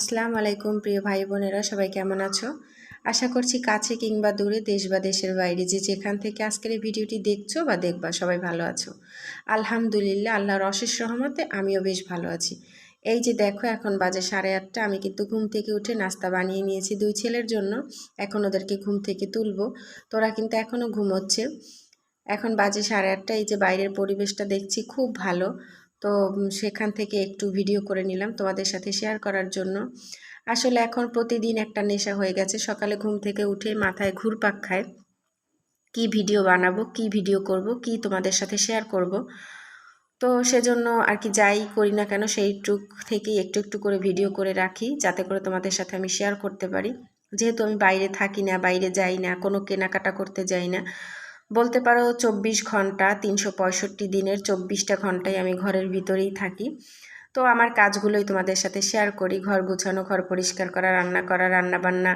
আসসালামু আলাইকুম প্রিয় ভাই বোনেরা সবাই কেমন আছো? আশা করছি কাছে কিংবা দূরে, দেশ বা দেশের বাইরে যে যেখান থেকে আজকের এই ভিডিওটি দেখছ বা দেখবা, সবাই ভালো আছো। আলহামদুলিল্লাহ, আল্লাহর অশেষ রহমতে আমিও বেশ ভালো আছি। এই যে দেখো, এখন বাজে সাড়ে আটটা, আমি কিন্তু ঘুম থেকে উঠে নাস্তা বানিয়ে নিয়েছি দুই ছেলের জন্য। এখন ওদেরকে ঘুম থেকে তুলবো। তোরা কিন্তু এখনও ঘুমোচ্ছে। এখন বাজে সাড়ে আটটা, এই যে বাইরের পরিবেশটা দেখছি খুব ভালো। তো সেখান থেকে একটু ভিডিও করে নিলাম তোমাদের সাথে শেয়ার করার জন্য। আসলে এখন প্রতিদিন একটা নেশা হয়ে গেছে, সকালে ঘুম থেকে উঠে মাথায় ঘুরপাক খায়। কি ভিডিও বানাবো, কি ভিডিও করব, কি তোমাদের সাথে শেয়ার করব? তো সেজন্য আর কি যাই করি না কেন সেই টুক থেকেই একটু একটু করে ভিডিও করে রাখি, যাতে করে তোমাদের সাথে আমি শেয়ার করতে পারি। যেহেতু আমি বাইরে থাকি না, বাইরে যাই না, কোনো কেনাকাটা করতে যাই না বলতে পারো চব্বিশ ঘণ্টা, তিনশো পঁয়ষট্টি দিনের চব্বিশটা ঘন্টায় আমি ঘরের ভিতরেই থাকি। তো আমার কাজগুলোই তোমাদের সাথে শেয়ার করি। ঘর গুছানো, ঘর পরিষ্কার করা, রান্না করা রান্না বান্না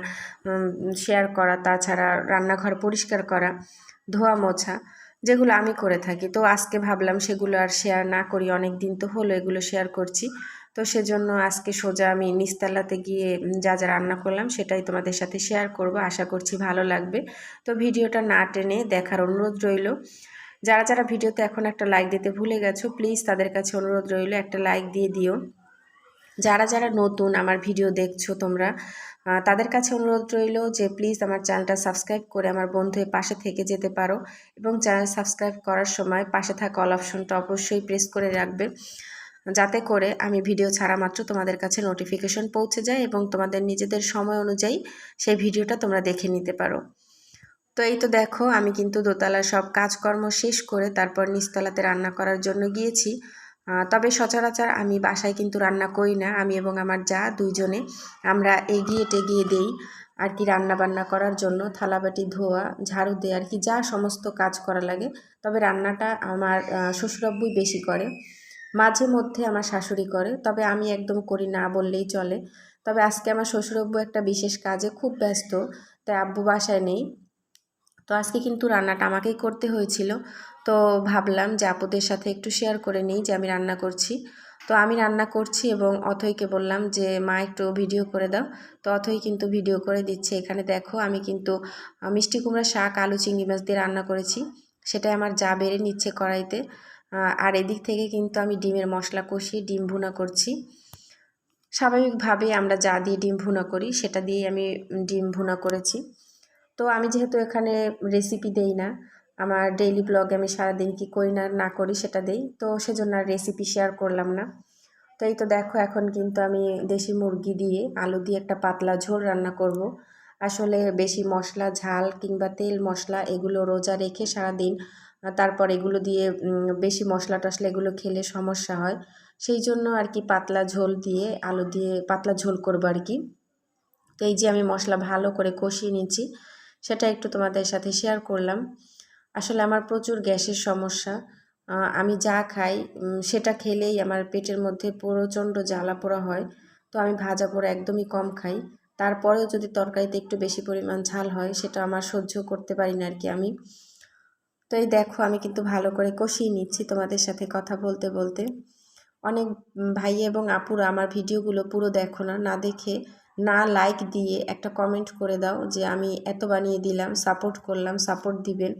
শেয়ার করা, তাছাড়া রান্নাঘর পরিষ্কার করা, ধোয়া মোছা, যেগুলো আমি করে থাকি। তো আজকে ভাবলাম সেগুলো আর শেয়ার না করি অনেক দিন তো হলো এগুলো শেয়ার করছি। তো সেজন্য আজকে সোজা আমি নিস্তালাতে গিয়ে যা যা রান্না করলাম সেটাই তোমাদের সাথে শেয়ার করব। আশা করছি ভালো লাগবে। তো ভিডিওটা না টেনে দেখার অনুরোধ রইল। যারা যারা ভিডিওতে এখন একটা লাইক দিতে ভুলে গেছো প্লিজ তাদের কাছে অনুরোধ রইল একটা লাইক দিয়ে দিও। যারা যারা নতুন আমার ভিডিও দেখছ তোমরা তাদের কাছে অনুরোধ রইল যে প্লিজ আমার চ্যানেলটা সাবস্ক্রাইব করে আমার বন্ধুয়ের পাশে থেকে যেতে পারো এবং চ্যানেল সাবস্ক্রাইব করার সময় পাশে থাকা অল অপশনটা অবশ্যই প্রেস করে রাখবে। যাতে করে আমি ভিডিও ছাড়া মাত্র তোমাদের কাছে নোটিফিকেশন পৌঁছে যায় এবং তোমাদের নিজেদের সময় অনুযায়ী সেই ভিডিওটা তোমরা দেখে নিতে পারো। তো এই তো দেখো, আমি কিন্তু দোতলার সব কাজকর্ম শেষ করে তারপর নিচতলাতে রান্না করার জন্য গিয়েছি। তবে সচরাচর আমি বাসায় কিন্তু রান্না করি না। আমি এবং আমার যা দুইজনে আমরা এগিয়ে টেগিয়ে দেই আর কি রান্না বান্না করার জন্য। থালাবাটি, ধোয়া, ঝাড়ু দেয় আর কি যা সমস্ত কাজ করা লাগে। তবে রান্নাটা আমার শ্বশুরব্বুই বেশি করে। মাঝে মধ্যে আমার শাশুড়ি করে, তবে আমি একদম করি না বললেই চলে। তবে আজকে আমার শ্বশুরব্বু একটা বিশেষ কাজে খুব ব্যস্ত, তাই আব্বু বাসায় নেই। তো আজকে কিন্তু রান্নাটা আমাকেই করতে হয়েছিল। তো ভাবলাম যে আপুদের সাথে একটু শেয়ার করে নিই যে আমি রান্না করছি। তো আমি রান্না করছি এবং অথইকে বললাম যে, মা, একটু ভিডিও করে দাও। তো অথই কিন্তু ভিডিও করে দিচ্ছে। এখানে দেখো, আমি কিন্তু, মিষ্টি কুমড়া শাক, আলু, চিংড়ি মাছ দিয়ে রান্না করেছি। সেটাই আমার যা বেড়ে নিচ্ছে কড়াইতে। আর এদিক থেকে কিন্তু আমি ডিমের মশলা কষিয়ে ডিম ভুনা করছি। স্বাভাবিকভাবে আমরা যা দিয়ে ডিম ভুনা করি, সেটা দিয়ে আমি ডিম ভুনা করেছি। তো আমি যেহেতু এখানে রেসিপি দেই না, আমার ডেইলি ব্লগে আমি সারাদিন কী করি না না করি সেটা দেই, তো সেজন্য আর রেসিপি শেয়ার করলাম না। তো এই তো দেখো এখন কিন্তু আমি দেশি মুরগি দিয়ে আলু দিয়ে একটা পাতলা ঝোল রান্না করব। আসলে বেশি মশলা, ঝাল কিংবা তেল মশলা এগুলো রোজা রেখে সারাদিন তারপর এগুলো দিয়ে বেশি মশলা টশলা এগুলো খেলে সমস্যা হয়। সেই জন্য আর কি পাতলা ঝোল দিয়ে, আলু দিয়ে পাতলা ঝোল করব আর কি। তো এই যে আমি মশলা ভালো করে কষিয়ে নিচ্ছি, সেটা একটু তোমাদের সাথে শেয়ার করলাম। আসলে আমার প্রচুর গ্যাসের সমস্যা। আমি যা খাই সেটা খেলেই আমার পেটের মধ্যে প্রচণ্ড জ্বালা পোড়া হয়। তো আমি ভাজা পোড়া একদমই কম খাই। তারপরেও যদি তরকারিতে একটু বেশি পরিমাণ ঝাল হয়, সেটা আমার সহ্য করতে পারি না আর কি আমি। তো এই দেখো, আমি কিন্তু ভালো করে কষিয়ে নিচ্ছি তোমাদের সাথে কথা বলতে বলতে। অনেক ভাই এবং আপুরা আমার ভিডিওগুলো পুরো দেখো না না দেখে, না লাইক দিয়ে একটা কমেন্ট করে দাও যে আমি এত বানিয়ে দিলাম সাপোর্ট করলাম সাপোর্ট দিবেন।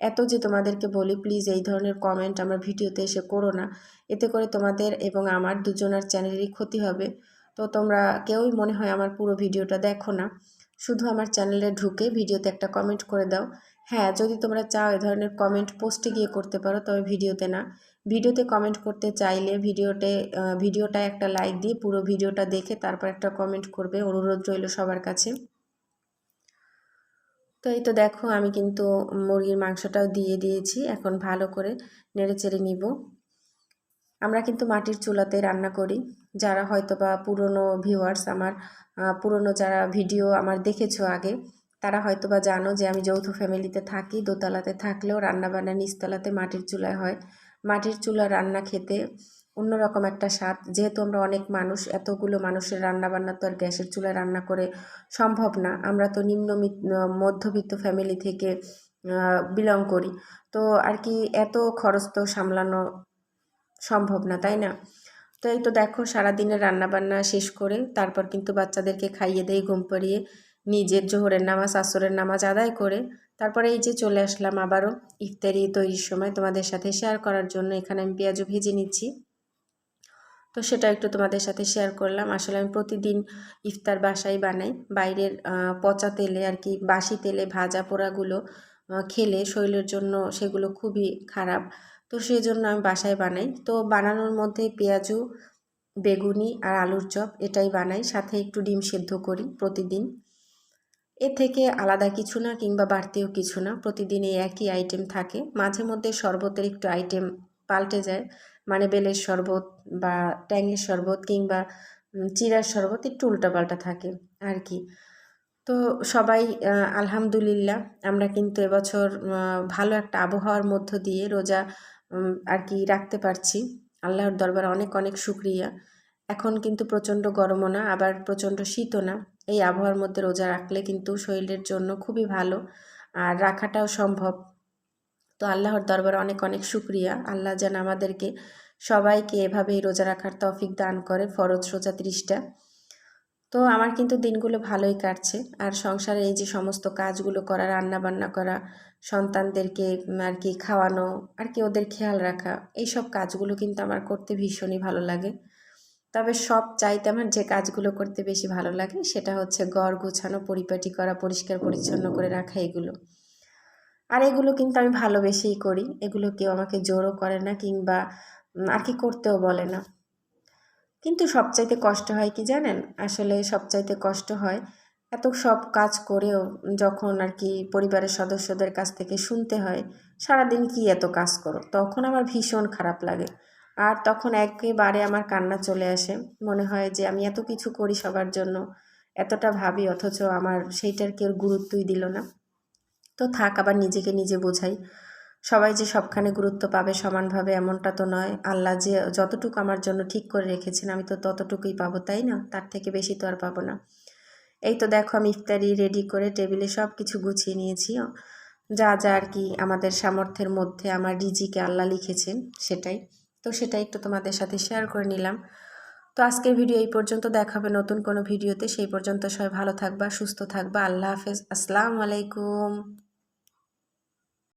এত যে তোমাদেরকে বলি প্লিজ এই ধরনের কমেন্ট আমার ভিডিওতে এসে করো না। এতে করে তোমাদের এবং আমার দুজনের চ্যানেলেরই ক্ষতি হবে। তো তোমরা কেউই মনে হয় আমার পুরো ভিডিওটা দেখো না। শুধু আমার চ্যানেলে ঢুকে ভিডিওতে একটা কমেন্ট করে দাও। হ্যাঁ যদি তোমরা চাও এ ধরনের কমেন্ট পোস্টে গিয়ে করতে পারো, তবে ভিডিওতে না। ভিডিওতে কমেন্ট করতে চাইলে ভিডিওতে ভিডিওটা একটা লাইক দিয়ে পুরো ভিডিওটা দেখে তারপর একটা কমেন্ট করবে, অনুরোধ রইল সবার কাছে। তো এই তো দেখো, আমি কিন্তু মুরগির মাংসটাও দিয়ে দিয়েছি, এখন ভালো করে নেড়ে চেড়ে নিব। আমরা কিন্তু মাটির চুলাতে রান্না করি। যারা হয়তো বা পুরনো ভিউয়ার্স আমার পুরনো যারা ভিডিও আমার দেখেছ আগে তারা হয়তো বা জানো যে আমি যৌথ ফ্যামিলিতে থাকি, দোতলাতে থাকলেও রান্নাবান্না নিচতলাতে মাটির চুলায় হয়। মাটির চুলা রান্না খেতে অন্যরকম একটা স্বাদ। যেহেতু আমরা অনেক মানুষ, এতগুলো মানুষের রান্না বান্না তো আর গ্যাসের চুলায় রান্না করে সম্ভব না। আমরা তো নিম্ন মধ্যবিত্ত ফ্যামিলি থেকে বিলং করি। তো আর কি এত খরচ তো সামলানো সম্ভব না, তাই না? তো এই তো দেখো, সারাদিনের রান্নাবান্না শেষ করে তারপর কিন্তু বাচ্চাদেরকে খাইয়ে দেই, ঘুম পাড়িয়ে। নিজের জোহরের নামাজ, আসরের নামাজ আদায় করে তারপরে এই যে চলে আসলাম আবারও ইফতারি তৈরির সময় তোমাদের সাথে শেয়ার করার জন্য। এখানে আমি পেঁয়াজও ভেজে নিচ্ছি। তো সেটা একটু তোমাদের সাথে শেয়ার করলাম। আসলে আমি প্রতিদিন ইফতার বাসায় বানাই। বাইরের পচা তেলে আর কি বাসি তেলে ভাজা পোড়াগুলো খেলে শরীরের জন্য সেগুলো খুবই খারাপ। তো সেই জন্য আমি বাসায় বানাই। তো বানানোর মধ্যে পেঁয়াজু, বেগুনি আর আলুর চপ এটাই বানাই। সাথে একটু ডিম সেদ্ধ করি প্রতিদিন। এর থেকে আলাদা কিছু না কিংবা বাড়তিও কিছু না। প্রতিদিন এই একই আইটেম থাকে। মাঝে মধ্যে শরবতের একটু আইটেম পাল্টে যায়। মানে বেলের শরবত বা ট্যাংয়ের শরবত কিংবা চিরার শরবত একটু উল্টাপাল্টা থাকে আর কি। তো সবাই আলহামদুলিল্লাহ আমরা কিন্তু এবছর ভালো একটা আবহাওয়ার মধ্য দিয়ে রোজা আর কি রাখতে পারছি। আল্লাহর দরবার অনেক অনেক শুক্রিয়া। এখন কিন্তু প্রচণ্ড গরমও না, আবার প্রচণ্ড শীতও না। এই আবহাওয়ার মধ্যে রোজা রাখলে কিন্তু শরীরের জন্য খুবই ভালো আর রাখাটাও সম্ভব। তো আল্লাহর দরবারে অনেক অনেক শুক্রিয়া। আল্লাহ যেন আমাদেরকে সবাইকে এভাবেই রোজা রাখার তৌফিক দান করে, ফরজ রোজা ত্রিশটা। তো আমার কিন্তু দিনগুলো ভালোই কাটছে। আর সংসারে এই যে সমস্ত কাজগুলো করা রান্না বান্না করা, সন্তানদেরকে আর কি খাওয়ানো, আর কি ওদের খেয়াল রাখা এই সব কাজগুলো কিন্তু আমার করতে ভীষণই ভালো লাগে। তবে সব চাইতে আমার যে কাজগুলো করতে বেশি ভালো লাগে সেটা হচ্ছে গড় গোছানো, পরিপাটি করা, পরিষ্কার, পরিচ্ছন্ন করে রাখা এগুলো। আর এগুলো কিন্তু আমি ভালোবেসেই করি। এগুলো কেউ আমাকে জোরও করে না কিংবা আর কি করতেও বলে না। কিন্তু সবচাইতে কষ্ট হয় কি জানেন? আসলে সবচাইতে কষ্ট হয় এত সব কাজ করেও যখন আর কি পরিবারের সদস্যদের কাছ থেকে শুনতে হয়, সারাদিন কি এত কাজ করো? তখন আমার ভীষণ খারাপ লাগে। আর তখন একেবারে আমার কান্না চলে আসে। মনে হয় যে আমি এত কিছু করি সবার জন্য, এতটা ভাবি, অথচ আমার সেইটার কেউ গুরুত্বই দিল না। তো থাক, আবার নিজেকে নিজে বোঝাই। সবাই যে সবখানে গুরুত্ব পাবে সমানভাবে এমনটা তো নয়। আল্লাহ যে যতটুকু আমার জন্য ঠিক করে রেখেছেন, আমি তো ততটুকুই পাবো, তাই না? তার থেকে বেশি তো আর পাবো না। এই তো দেখো, আমি ইফতারি রেডি করে টেবিলে সব কিছু গুছিয়ে নিয়েছি। যা যা আর কি আমাদের সামর্থ্যের মধ্যে আমার রিজিকে আল্লাহ লিখেছেন, সেটাই। তো সেটাই একটু তোমাদের সাথে শেয়ার করে নিলাম। তো আজকের ভিডিও এই পর্যন্ত দেখাবে নতুন কোনো ভিডিওতে সেই পর্যন্ত সবাই ভালো থাকবা, সুস্থ থাকবা। আল্লাহ হাফেজ। আসসালামু আলাইকুম।